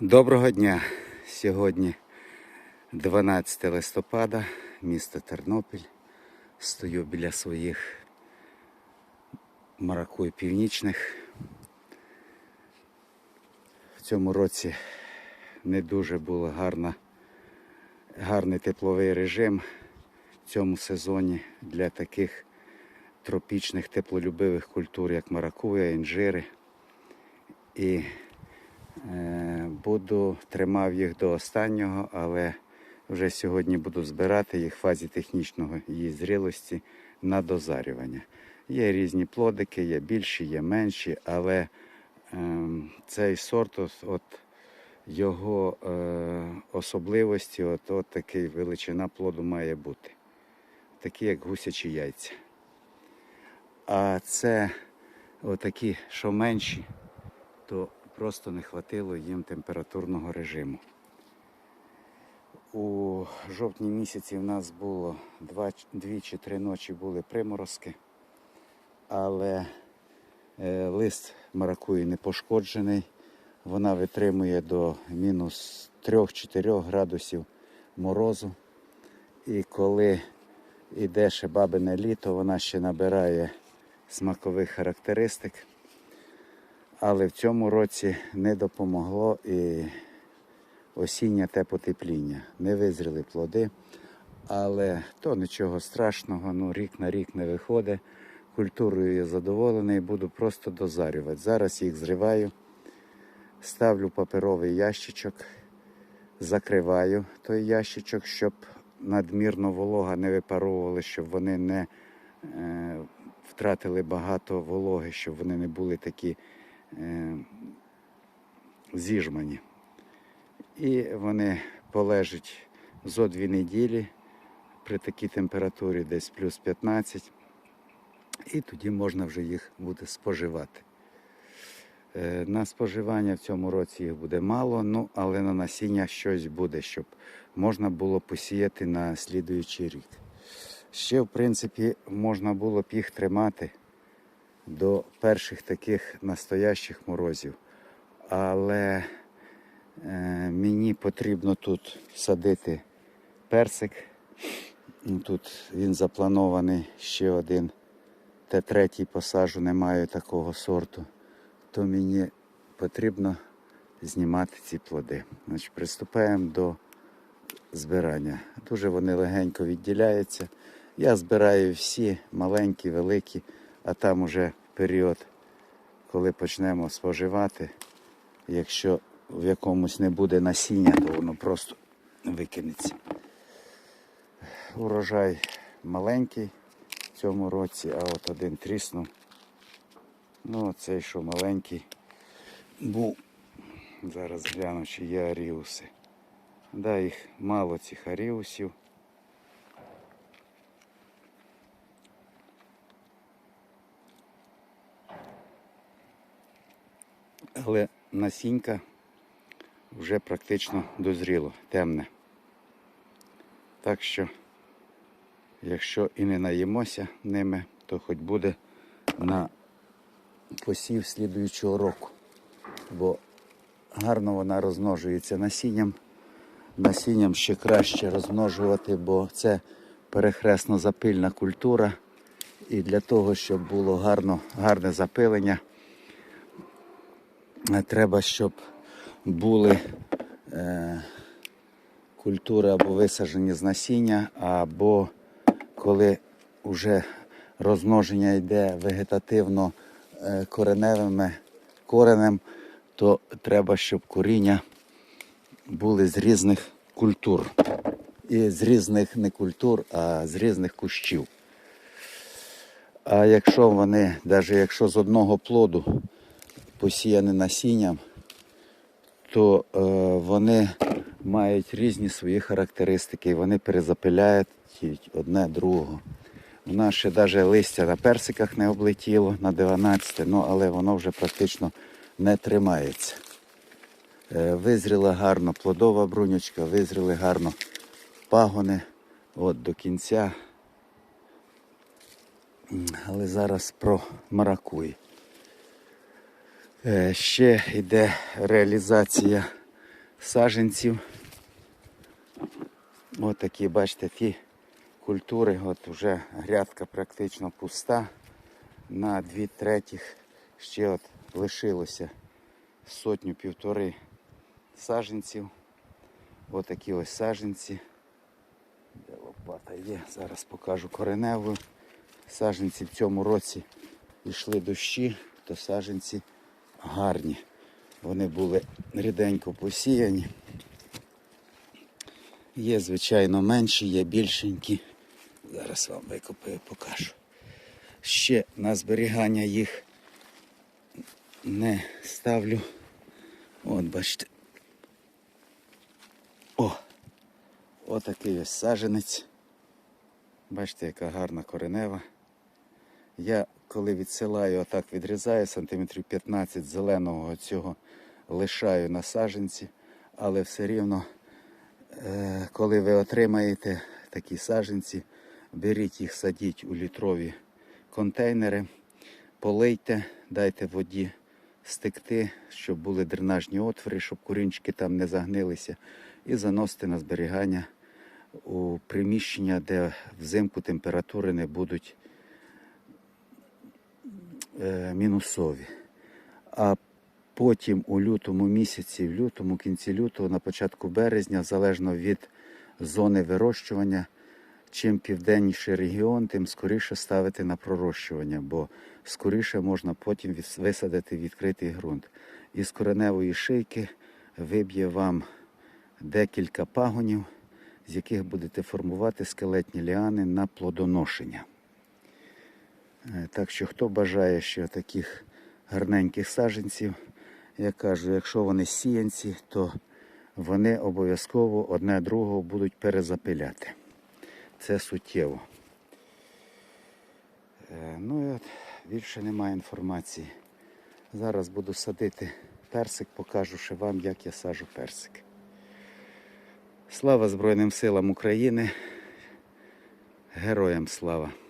Доброго дня! Сьогодні 12 листопада, місто Тернопіль. Стою біля своїх маракуй північних. В цьому році не дуже гарна, гарний тепловий режим в цьому сезоні для таких тропічних теплолюбивих культур, як маракуя, інжири. І Буду тримав їх до останнього, але вже сьогодні буду збирати їх в фазі технічного її зрілості на дозарювання. Є різні плодики, є більші, є менші, але ем, цей сорт, от його е, особливості, от, от такий величина плоду має бути. Такі, як гусячі яйця. А це отакі, що менші, то просто не хватило їм температурного режиму. У жовтні місяці в нас було два, дві чи три ночі були приморозки, але е, лист маракуї не пошкоджений. Вона витримує до мінус 3-4 градусів морозу. І коли йде ще бабине літо, вона ще набирає смакових характеристик. Але в цьому році не допомогло і осіннє те потепління. Не визріли плоди, але то нічого страшного, ну рік на рік не виходить. Культурою я задоволений, буду просто дозарювати. Зараз їх зриваю, ставлю паперовий ящичок, закриваю той ящичок, щоб надмірно волога не випаровували, щоб вони не е, втратили багато вологи, щоб вони не були такі зіжмані. І вони полежать зо дві неділі при такій температурі десь плюс 15, і тоді можна вже їх буде споживати. Е, На споживання в цьому році їх буде мало, ну але на насіння щось буде, щоб можна було посіяти на слідуючий рік. Ще, в принципі, можна було б їх тримати до перших таких настоящих морозів. Але е, мені потрібно тут садити персик. Тут він запланований ще один. Те третій посажу, не маю такого сорту. То мені потрібно знімати ці плоди. Значить, Приступаємо до збирання. Дуже вони легенько відділяються. Я збираю всі маленькі, великі, а там уже період, коли почнемо споживати. Якщо в якомусь не буде насіння, то воно просто викинеться. Урожай маленький в цьому році, а от один тріснув. Ну, цей, що маленький, був. Зараз гляну, чи є аріуси. Да, їх мало цих аріусів. Але насінька вже практично дозріло, темне. Так що, якщо і не наїмося ними, то хоч буде на посів слідуючого року. Бо гарно вона розмножується насінням. Насінням ще краще розмножувати, бо це перехресно запильна культура. І для того, щоб було гарно, гарне запилення, треба, щоб були е, культури або висаджені з насіння, або коли вже розмноження йде вегетативно е, кореневими коренем, то треба, щоб коріння були з різних культур. І з різних не культур, а з різних кущів. А якщо вони, навіть якщо з одного плоду посіяні насінням, то е, вони мають різні свої характеристики, вони перезапиляють одне другого. У нас ще навіть листя на персиках не облетіло на 12, ну, але воно вже практично не тримається. Е, Визріла гарно плодова брунючка, визріли гарно пагони от до кінця. Але зараз про маракуї. Е, Ще йде реалізація саженців. Ось такі, бачите, ті культури, от вже грядка практично пуста. На дві третіх ще от лишилося сотню півтори саженців. Ось такі ось саженці. Де лопата є, зараз покажу кореневу. Саженці в цьому році йшли дощі, то саженці гарні. Вони були ріденько посіяні. Є, звичайно, менші, є більшенькі. Зараз вам викопаю, покажу. Ще на зберігання їх не ставлю. От бачите. О! Отакий ось саженець. Бачите, яка гарна коренева. Я коли відсилаю, отак відрізаю сантиметрів 15 зеленого цього лишаю на саженці, але все рівно, е, коли ви отримаєте такі саженці, беріть їх, садіть у літрові контейнери, полийте, дайте воді стекти, щоб були дренажні отвори, щоб курінчики там не загнилися, і заносите на зберігання у приміщення, де взимку температури не будуть мінусові. А потім у лютому місяці, в лютому, кінці лютого, на початку березня, залежно від зони вирощування, чим південніший регіон, тим скоріше ставити на пророщування, бо скоріше можна потім висадити відкритий ґрунт. Із кореневої шийки виб'є вам декілька пагонів, з яких будете формувати скелетні ліани на плодоношення. Е, Так що хто бажає ще таких гарненьких саджанців, я кажу, якщо вони сіянці, то вони обов'язково одне другого будуть перезапиляти. Це суттєво. Е, Ну і от більше немає інформації. Зараз буду садити персик, покажу вам, як я сажу персик. Слава Збройним силам України. Героям слава!